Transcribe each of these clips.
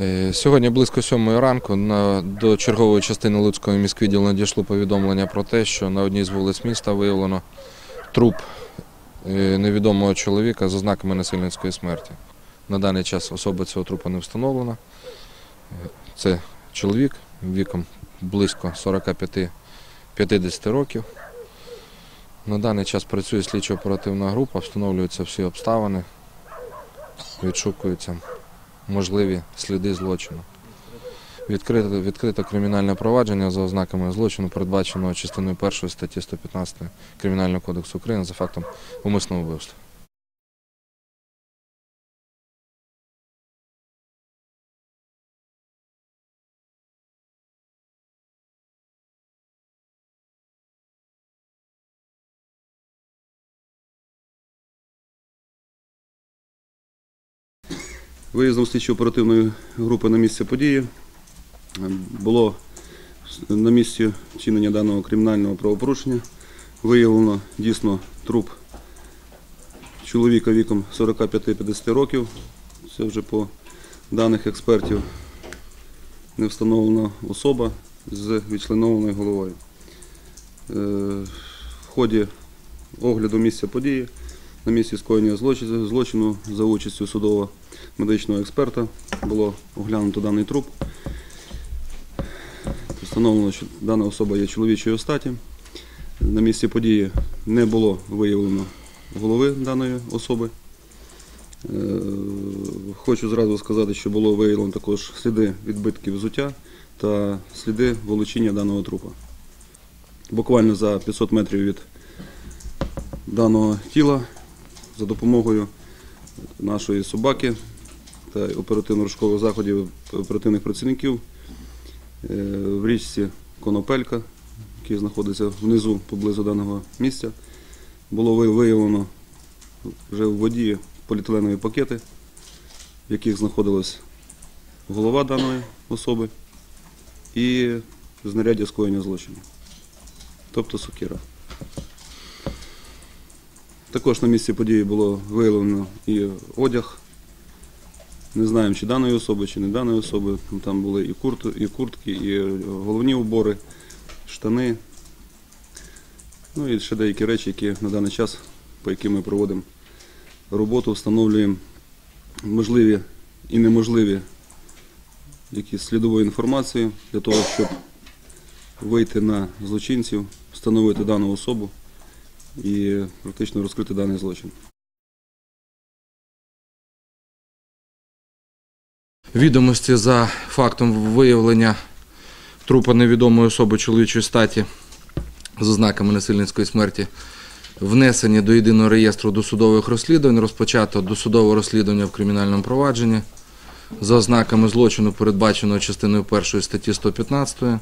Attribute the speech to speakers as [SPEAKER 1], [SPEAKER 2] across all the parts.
[SPEAKER 1] Е, Сьогодні близько сьомої ранку до чергової частини Луцького міськвідділу надійшло повідомлення про те, що на одній з вулиць міста виявлено труп е, невідомого чоловіка з ознаками насильницької смерті. На даний час особа цього трупа не встановлена. Е, Це чоловік віком близько 45-50 років. На даний час працює слідчо-оперативна група, встановлюються всі обставини, відшукуються можливі сліди злочину. Відкрито, відкрито кримінальне провадження за ознаками злочину, передбаченого частиною 1 статті 115 Кримінального кодексу України за фактом умисного вбивства.
[SPEAKER 2] Виїздом слідчо-оперативної групи на місце події було на місці вчинення даного кримінального правопорушення виявлено дійсно труп чоловіка віком 45-50 років. Це вже по даних експертів не встановлена особа з відчленованою головою. Е, В ході огляду місця події на місці скоєння злочин- злочину за участю судового медичного експерта було оглянуто даний труп. Встановлено, що дана особа є чоловічої статі. На місці події не було виявлено голови даної особи. Е, Хочу зразу сказати, що було виявлено також сліди відбитків взуття та сліди волочіння даного трупа. Буквально за 500 метрів від даного тіла за допомогою нашої собаки та оперативно-розшукових заходів оперативних працівників е, в річці Конопелька, який знаходиться внизу поблизу даного місця, було виявлено вже в воді поліетиленові пакети, в яких знаходилась голова даної особи і знаряддя скоєння злочину, тобто сокира. Також на місці події було виявлено і одяг. Не знаємо, чи даної особи, чи не даної особи. Там були і, курт, і куртки, і головні убори, штани. Ну і ще деякі речі, які на даний час, по яким ми проводимо роботу, встановлюємо можливі і неможливі якісь слідову інформацію для того, щоб вийти на злочинців, встановити дану особу і практично розкрити даний злочин.
[SPEAKER 1] Відомості за фактом виявлення трупа невідомої особи чоловічої статі з ознаками насильницької смерті внесені до єдиного реєстру досудових розслідувань, розпочато досудове розслідування в кримінальному провадженні за ознаками злочину, передбаченого частиною 1 статті 115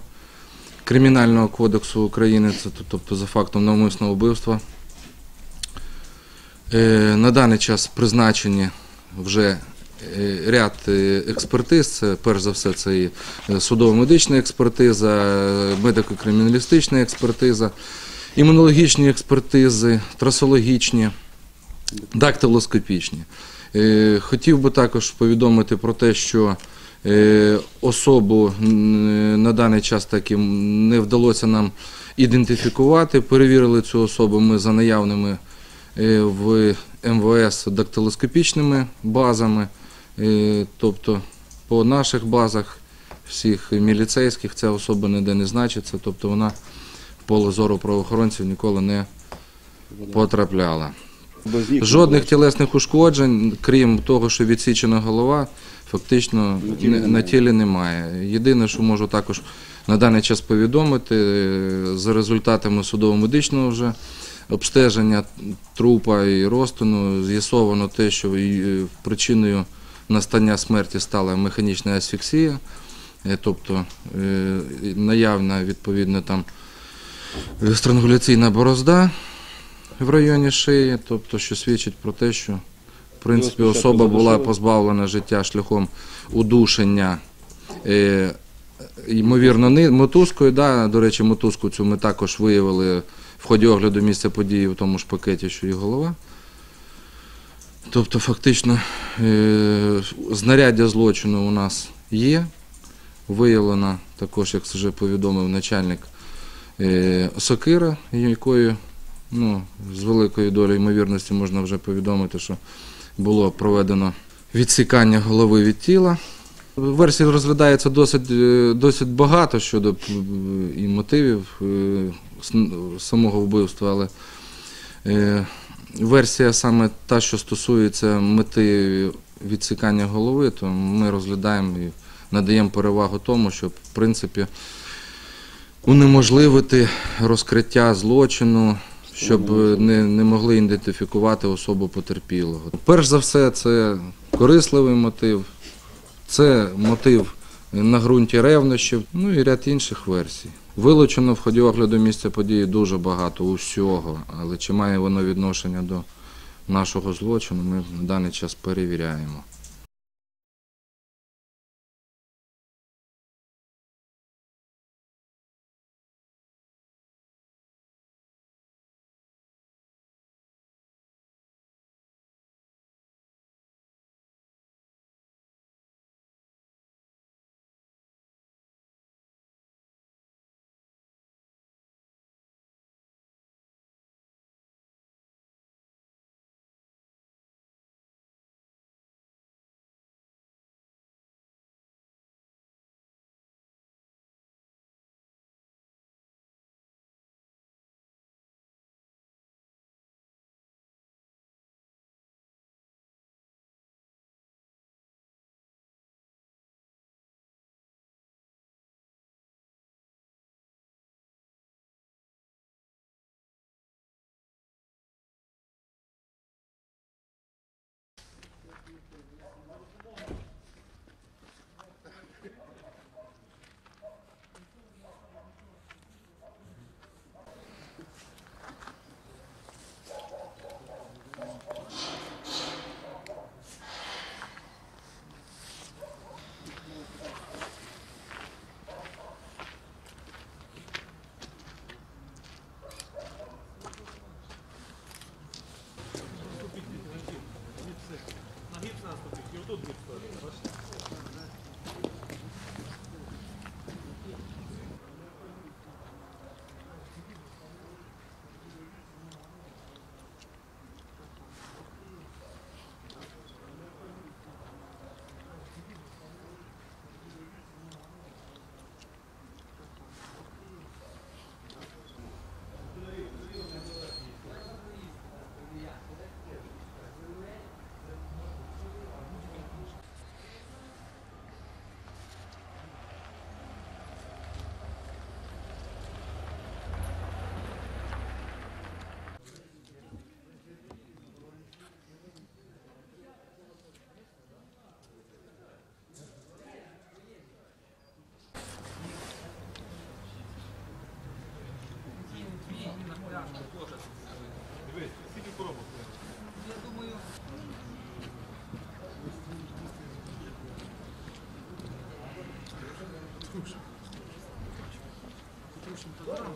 [SPEAKER 1] Кримінального кодексу України, це тобто за фактом навмисного вбивства. Е, На даний час призначені вже е, ряд е, експертиз. Це перш за все це і судово-медична експертиза, медико-криміналістична експертиза, імунологічні експертизи, трасологічні, дактилоскопічні. Хотів би також повідомити про те, що особу на даний час так і не вдалося нам ідентифікувати. Перевірили цю особу ми за наявними е, в МВС дактилоскопічними базами, Е, тобто по наших базах всіх міліцейських ця особа ніде не значиться, тобто вона в поле зору правоохоронців ніколи не потрапляла. Жодних тілесних ушкоджень, крім того, що відсічена голова, фактично
[SPEAKER 2] На тілі немає.
[SPEAKER 1] Єдине, що можу також на даний час повідомити, е, за результатами судово-медичного вже обстеження трупа і розтину з'ясовано те, що е, причиною настання смерті стала механічна асфіксія, е, тобто наявна відповідно там странгуляційна борозда в районі шиї, тобто, що свідчить про те, що в принципі особа була позбавлена життя шляхом удушення. Е, Ймовірно, мотузкою, да, до речі, мотузку цю ми також виявили в ході огляду місця події в тому ж пакеті, що і голова. Тобто, фактично, е, знаряддя злочину у нас є. Виявлена також, як вже повідомив начальник е, сокира, якою ну, з великою долею ймовірності можна вже повідомити, що було проведено відсікання голови від тіла. Версій розглядається досить, е, досить багато щодо і мотивів е, самого вбивства, але е, версія саме та, що стосується мети відсікання голови, то ми розглядаємо і надаємо перевагу тому, щоб в принципі унеможливити розкриття злочину, щоб е, не, не могли ідентифікувати особу потерпілого. Перш за все, це корисливий мотив, це мотив на ґрунті ревнощів, ну і ряд інших версій. Вилучено в ході огляду місця події дуже багато усього, але чи має воно відношення до нашого злочину, ми на даний час перевіряємо. Петрушин. Петрушин Тодорам.